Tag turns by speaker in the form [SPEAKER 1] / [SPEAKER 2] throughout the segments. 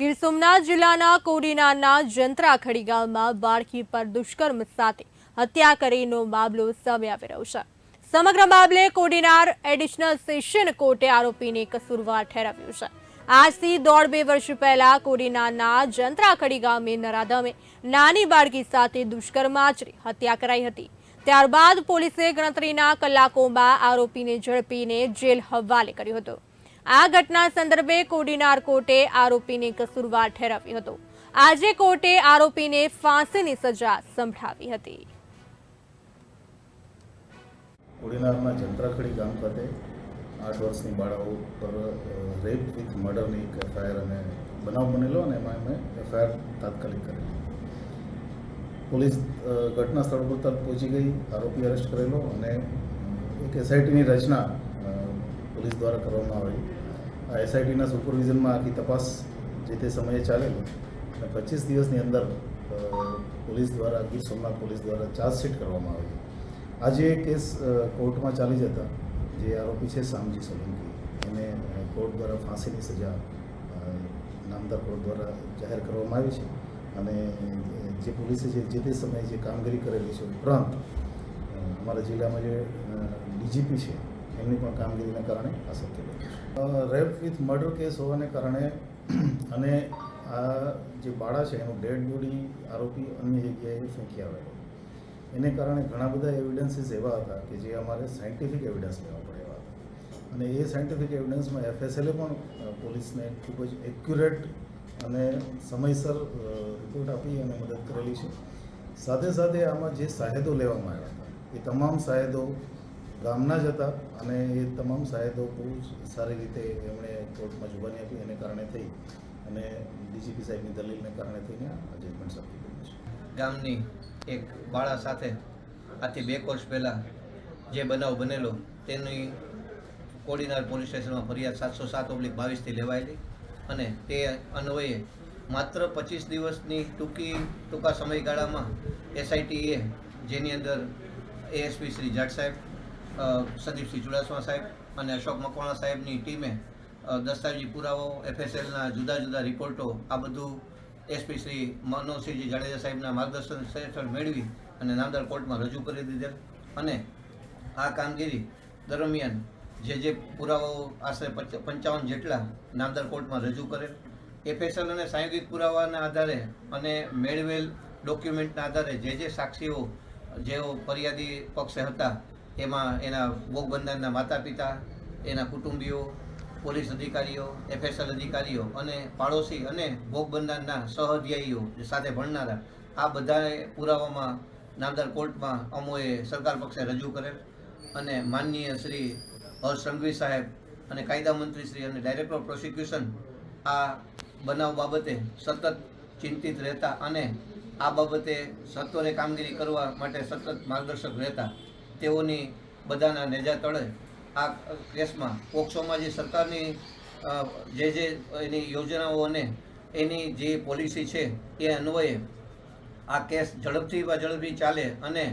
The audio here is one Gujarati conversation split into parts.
[SPEAKER 1] ગીર સોમનાથ જિલ્લાના કોડીનારના જંત્રાખડી ગામમાં બાળકી પર દુષ્કર્મ સાથે હત્યા કરીનો મામલો સામે આવી રહ્યો છે. સમગ્ર મામલે કોડીનાર એડિશનલ સેશન કોર્ટે આરોપીને કસૂરવાર ઠેરવ્યો છે. આજથી દોઢ બે વર્ષ પહેલા કોડીનારના જંત્રાખડી ગામે નરાધમે નાની બાળકી સાથે દુષ્કર્મ આચરી હત્યા કરાઈ હતી. ત્યારબાદ પોલીસે ગણતરીના કલાકોમાં આરોપીને ઝડપીને જેલ હવાલે કર્યો હતો. આ ઘટના સંદર્ભે કોડીનાર કોર્ટે આરોપીને કસૂરવાર ઠેરવ્યો હતો. આજે કોર્ટે આરોપીને ફાંસીની સજા સંભળાવી હતી.
[SPEAKER 2] કોડીનારના જંત્રાખડી ગામ ખાતે આઠ વર્ષની બાળાઓ પર રેપ વિથ મર્ડરની એક એફઆઈઆર અમે બનાવ બનેલો અને એમાં અમે એફઆઈઆર તાત્કાલિક કરેલી. પોલીસ ઘટના સ્થળ પર તરત પહોંચી ગઈ, આરોપી અરેસ્ટ કરેલો અને એક એસઆઈટીની રચના પોલીસ દ્વારા કરવામાં આવેલી એસઆઈટીના સુપરવિઝનમાં આખી તપાસ જે તે સમયે ચાલેલી. અને પચીસ દિવસની અંદર પોલીસ દ્વારા, ગીર સોમનાથ પોલીસ દ્વારા ચાર્જશીટ કરવામાં આવી આજે કેસ કોર્ટમાં ચાલી જતા, જે આરોપી છે શામજી સોલંકી, એને કોર્ટ દ્વારા ફાંસીની સજા નામદાર કોર્ટ દ્વારા જાહેર કરવામાં આવી છે. અને, જે પોલીસે જે જે તે સમયે જે કામગીરી કરેલી છે ઉપરાંત અમારા જિલ્લામાં જે ડીજીપી છે એમની પણ કામગીરીને કારણે આ શક્ય બન્યું રેપ વિથ મર્ડર કેસ હોવાને કારણે અને આ જે બાળા છે, એનું ડેડ બોડી આરોપી અન્ય જગ્યાએ ફેંકી આવેલો. એને કારણે ઘણા બધા એવિડન્સીસ એવા હતા કે જે અમારે સાયન્ટિફિક એવિડન્સ લેવા પડે એવા હતા. અને એ સાયન્ટિફિક એવિડન્સમાં એફએસએલે પણ પોલીસને ખૂબ જ એક્યુરેટ અને સમયસર રિપોર્ટ આપી અને મદદ કરેલી છે. સાથે સાથે આમાં જે સાહેદો લેવામાં આવ્યા હતા, એ તમામ સાહેદો ગામના જ હતા અને એ તમામ સાહેબો બહુ સારી રીતે એમણે કોર્ટમાં જુબાની આપી એને કારણે થઈ અને ડીજીપી સાહેબની દલીલને કારણે થઈને આ જજમેન્ટ સાબિત
[SPEAKER 3] ગામની એક બાળા સાથે આથી બે વર્ષ પહેલાં જે બનાવ બનેલો, તેની કોડીનાર પોલીસ સ્ટેશનમાં ફરિયાદ સાતસો સાત ઓબ્લિક બાવીસથી લેવાયેલી અને તે અન્વયે માત્ર પચીસ દિવસની ટૂંકી, ટૂંકા સમયગાળામાં એસઆઈટીએ જેની અંદર એએસપી શ્રી જાટ સાહેબ સંદીપસિંહ ચુડાસમા સાહેબ અને અશોક મકવાણા સાહેબની ટીમે દસ્તાવેજી પુરાવો, એફએસએલના જુદા જુદા રિપોર્ટો, આ બધું એસપી શ્રી મનોજસિંહજી જાડેજા સાહેબના માર્ગદર્શન હેઠળ મેળવી અને નામદાર કોર્ટમાં રજૂ કરી દીધેલ. અને આ કામગીરી દરમિયાન જે જે પુરાવાઓ આશરે પંચ- પંચાવન જેટલા નામદાર કોર્ટમાં રજૂ કરેલ. એફએસએલ અને સાયોગિક પુરાવાના આધારે અને મેળવેલ ડોક્યુમેન્ટના આધારે જે જે સાક્ષીઓ જેઓ ફરિયાદી પક્ષે હતા એમાં એના ભોગ બનનારના માતા પિતા એના કુટુંબીઓ, પોલીસ અધિકારીઓ, એફએસએલ અધિકારીઓ અને પાડોશી અને ભોગબંધનના સહધ્યાયીઓ સાથે ભણનારા, આ બધાએ પુરાવામાં નામદાર કોર્ટમાં અમોએ સરકાર પક્ષે રજૂ કરેલ અને માનનીય શ્રી હર્ષ સંઘવી સાહેબ અને કાયદા મંત્રી શ્રી અને ડાયરેક્ટર પ્રોસિક્યુશન આ બનાવ બાબતે સતત ચિંતિત રહેતા અને આ બાબતે સત્વરે કામગીરી કરવા માટે સતત માર્ગદર્શક રહેતા. તેઓની બધાના નેજા તળે આ કેસમાં પોક્સોમાં જે સરકારની જે જે એની યોજનાઓ અને એની જે પોલિસી છે એ અન્વયે આ કેસ ઝડપથી ઝડપથી ચાલે અને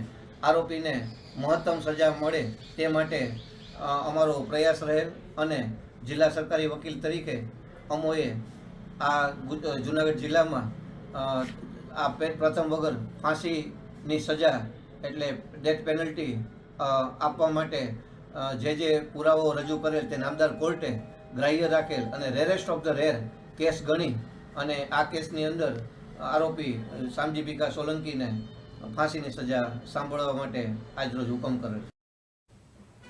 [SPEAKER 3] આરોપીને મહત્તમ સજા મળે તે માટે અમારો પ્રયાસ રહેલ અને જિલ્લા સરકારી વકીલ તરીકે અમોએ આ જુનાગઢ જિલ્લામાં આ પ્રથમ વગર ફાંસીની સજા એટલે ડેથ પેનલ્ટી આપવા માટે જે જે પુરાવાઓ રજૂ કરેલ તે નામદાર કોર્ટે ગ્રાહ્ય રાખેલ અને rarest of the rare case ગણી અને આ કેસની અંદર આરોપી શામજી ભીખા સોલંકીને ફાંસીની સજા સાંભળવા માટે આજરોજ હુકમ કરેલ